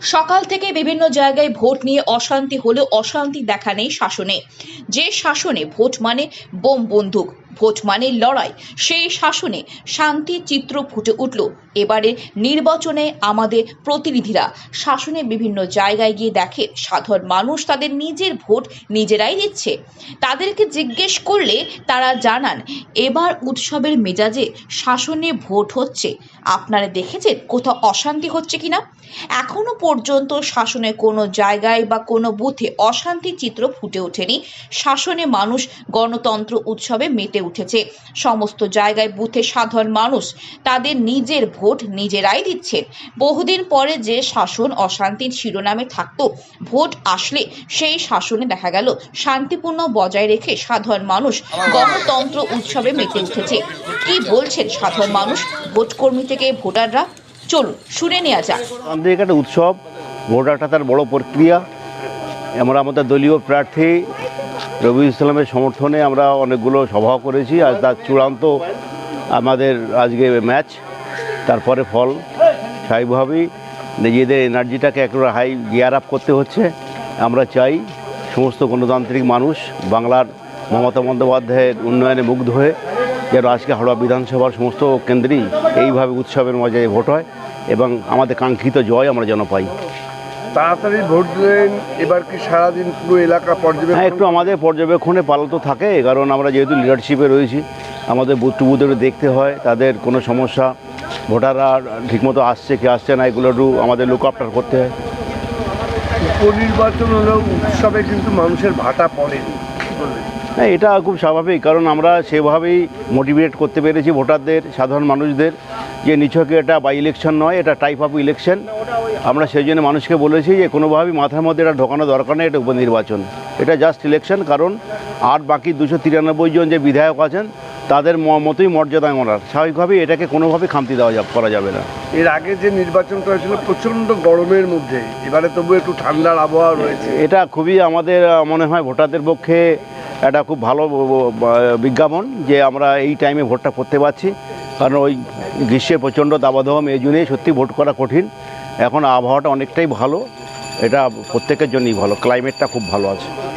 সকাল থেকে বিভিন্ন জায়গায় ভোট নিয়ে অশান্তি হলেও অশান্তি দেখা নেই শাসনে। যে শাসনে ভোট মানে বোম বন্দুক। ভোট মানে লড়াই। সেই শাসনে শান্তির চিত্র ফুটে উঠল। এবারে নির্বাচনে আমাদের প্রতিনিধিরা শাসনে বিভিন্ন জায়গায় গিয়ে দেখে সাধারণ মানুষ তাদের নিজের ভোট নিজেরাই দিচ্ছে। তাদেরকে জিজ্ঞেস করলে তারা জানান, এবার উৎসবের মেজাজে শাসনে ভোট হচ্ছে। আপনারা দেখেছেন কোথাও অশান্তি হচ্ছে কিনা? এখনও পর্যন্ত শাসনে কোনো জায়গায় বা কোনো বুথে অশান্তি চিত্র ফুটে ওঠেনি। শাসনে মানুষ গণতন্ত্র উৎসবে মেতে উঠেছে। সমস্ত জায়গায় বুথে সাধারণ মানুষ তাদের নিজের ভোট নিজেরাই দিচ্ছেন বহুদিন পরে যে শাসন অশান্তির শিরোনামে থাকতো, ভোট আসলে সেই শাসনে দেখা গেল শান্তিপূর্ণ বজায় রেখে সাধারণ মানুষ গণতন্ত্র উৎসবে মেতে উঠেছে। কি বলছেন সাধারণ মানুষ ভোট কর্মী থেকে ভোটাররা? চলুন, শুনে নেওয়া যাক। আমাদের একটা উৎসব, ভোটারটা তার বড় প্রক্রিয়া। আমরা আমাদের দলীয় প্রার্থী রবি ইসলামের সমর্থনে আমরা অনেকগুলো সভা করেছি। আজ তার চূড়ান্ত আমাদের আজকে ম্যাচ, তারপরে ফল। স্বাভাবিকভাবেই নিজেদের এনার্জিটাকে একটু হাই গিয়ার আপ করতে হচ্ছে। আমরা চাই সমস্ত গণতান্ত্রিক মানুষ বাংলার মমতা বন্দ্যোপাধ্যায়ের উন্নয়নে মুগ্ধ হয়ে যেন আজকে হাওড়া বিধানসভার সমস্ত কেন্দ্রেই এইভাবে উৎসবের মজায় ভোট হয় এবং আমাদের কাঙ্ক্ষিত জয় আমরা যেন পাই। তাড়াতাড়ি ভোট দিলেন এবার কি সারাদিন পুরো এলাকা হ্যাঁ পর্যবেক্ষণ একটু আমাদের পর্যবেক্ষণে পালাতো থাকে কারণ আমরা যেহেতু লিডারশিপে রয়েছি আমাদের বুথ টু বুথ দেখতে হয় তাদের কোনো সমস্যা ভোটাররা ঠিকমতো আসছে কি আসছে না এগুলো একটু আমাদের লুক আপটার করতে হয়। উপনির্বাচন হলেও উৎসবে কিন্তু মানুষের ভাটা পড়েনি হ্যাঁ এটা খুব স্বাভাবিক কারণ আমরা সেভাবেই মোটিভেট করতে পেরেছি ভোটারদের সাধারণ মানুষদের। যে নিছকে এটা বাই ইলেকশন নয় এটা টাইপ অফ ইলেকশন আমরা সেই জন্য মানুষকে বলেছি যে কোনোভাবেই মাথার মধ্যে এটা ঢোকানো দরকার নেই এটা উপনির্বাচন। এটা জাস্ট ইলেকশন কারণ আর বাকি দুশো তিরানব্বই জন যে বিধায়ক আছেন তাদের মতোই মর্যাদা ওনার স্বাভাবিকভাবেই এটাকে কোনোভাবে খামতি দেওয়া করা যাবে না। এর আগে যে নির্বাচনটা হয়েছিল প্রচণ্ড গরমের মধ্যে এবারে তবু একটু ঠান্ডার আবহাওয়া রয়েছে। এটা খুবই আমাদের মনে হয় ভোটারদের পক্ষে একটা খুব ভালো বিজ্ঞাপন যে আমরা এই টাইমে ভোটটা করতে পারছি। কারণ ওই গ্রীষ্মে প্রচণ্ড দাবাদহ এই জন্যই সত্যি ভোট করা কঠিন। এখন আবহাওয়াটা অনেকটাই ভালো। এটা প্রত্যেকের জন্যই ভালো। ক্লাইমেটটা খুব ভালো আছে।